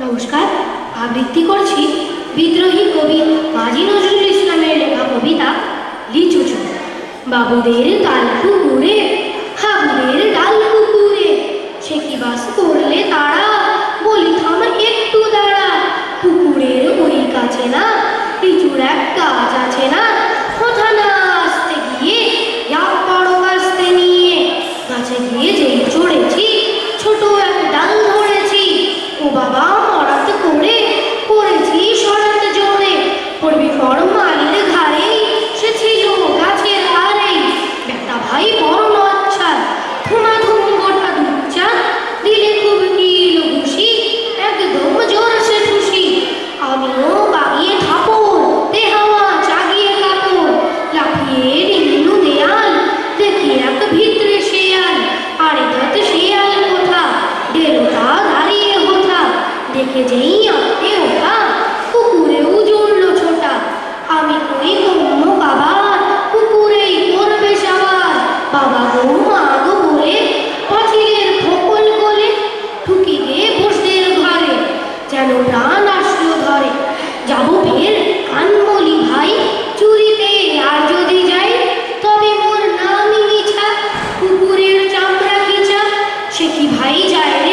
নমস্কার আবৃত্তি করছি বিদ্রোহী কবি কাজী নজরুল ইসলামের লেখা কবিতা লিচুচু বাবুদের তালপুকুর থেকে যেই আঁকতে ওটা পুকুরেও জড়ল ছোটা আমি কই কম্ম বাবা, পুকুরেই করবে সবার বাবা বৌমা আগো বলে পাঁচিলের ফকল গলে ঠুকি দে বসদের ঘরে, যেন প্রাণ আসলো ঘরে যাব ফের কানমলি ভাই, চুরিতে আর যদি যাই, তবে মোর নাম মিছা কুকুরের চামড়া কিচা সে কি ভাই যায়